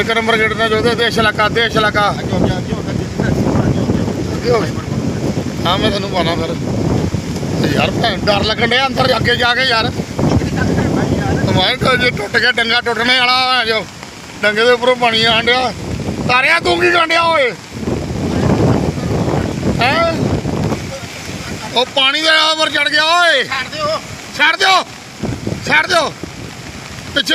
ਇੱਕ number gate ਦਾ ਜੋ ਦੇਸ਼ ਇਲਾਕਾ ਦੇਸ਼ ਇਲਾਕਾ ਹਾਂ ਮੈਂ ਤੁਹਾਨੂੰ ਪਾਣਾ ਫਿਰ। ਤੇ ਯਾਰ ਭੈਣ ਡਰ ਲੱਗਣ ਡਿਆ ਅੰਦਰ ਅੱਗੇ ਜਾ ਕੇ ਯਾਰ। ਮੈਂ ਤਾਂ ਜੇ ਟੁੱਟ ਗਿਆ ਡੰਗਾ ਟੁੱਟਣੇ ਵਾਲਾ ਜੋ। ਡੰਗੇ ਦੇ ਉੱਪਰੋਂ ਪਾਣੀ ਆਣ ਡਿਆ। ਤਾਰਿਆ ਤੂੰ ਕੀ ਕਰਨ ਡਿਆ ਓਏ? ਹੈ? ਉਹ ਪਾਣੀ ਦੇ ਉੱਪਰ ਚੜ ਗਿਆ ਓਏ। ਛੱਡ ਦਿਓ। ਛੱਡ ਦਿਓ। ਛੱਡ ਦਿਓ। ਪਿੱਛੇ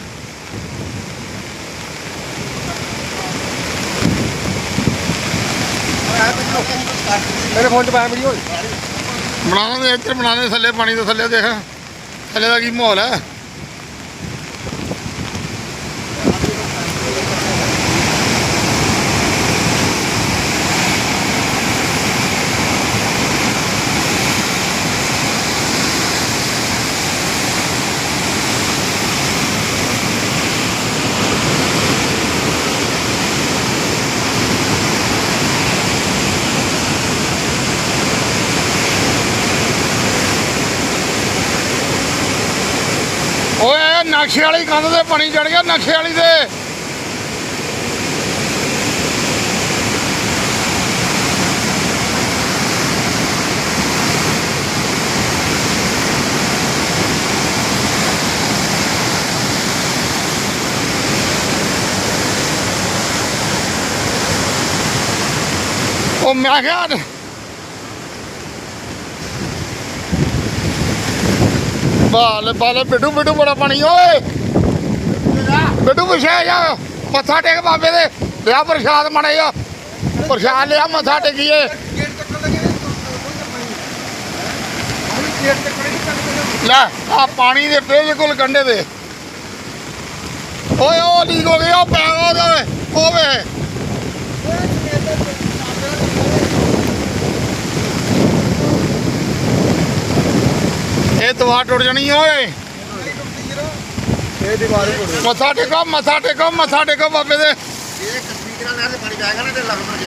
ਮੇਰੇ ਫੋਨ 'ਚ ਪਾਇਆ ਵੀਡੀਓ ਬਣਾਉਣਾ ਦੇ ਇੱਧਰ ਬਣਾਉਣੇ ਥੱਲੇ ਪਾਣੀ ਦੇ ਥੱਲੇ ਦੇਖ। ਥੱਲੇ ਦਾ ਕੀ ਮਾਹੌਲ ਹੈ ਓਏ ਨਕਸ਼ੇ ਵਾਲੀ ਕੰਧ ਤੇ ਪਾਣੀ ਚੜ ਗਿਆ ਨਕਸ਼ੇ ਵਾਲੀ ਦੇ ਉਹ ਮੈਂ ਕਿਹਾ ਬਾਲ ਬਾਲ ਬਿੱਟੂ ਬਿੱਟੂ ਬੜਾ ਪਾਣੀ, ਓਏ। ਬਿੱਟੂ ਪਿਛੇ ਜਾ। ਮੱਥਾ ਟੇਕ ਬਾਬੇ ਦੇ। ਲਿਆ ਪ੍ਰਸ਼ਾਦ ਮਣੇ ਆ ਪ੍ਰਸ਼ਾਦ ਲਿਆ, ਮੱਥਾ ਟੇਕੀਏ। ਲੈ ਆ ਪਾਣੀ ਦੇ ਬਿਲਕੁਲ ਕੰਢੇ ਦੇ ਓਏ, ਉਹ ਲੀਕ ਹੋ ਗਿਆ ਉਹ ਪੈ ਉਹਦੇ ਓਵੇ ਇਹ ਦਵਾ ਟੁੱਟ ਜਾਣੀ ਓਏ। ਇਹ ਦੀਵਾਰ ਮੱਥਾ ਟੇਕੋ ਮੱਥਾ ਟੇਕੋ ਮੱਥਾ ਟੇਕੋ ਬਾਬੇ ਦੇ। ਇਹ ਸਪੀਕਰਾਂ ਨਾਲ ਪਾਣੀ ਜਾਏਗਾ ਨਾ ਤੇ ਲੱਗ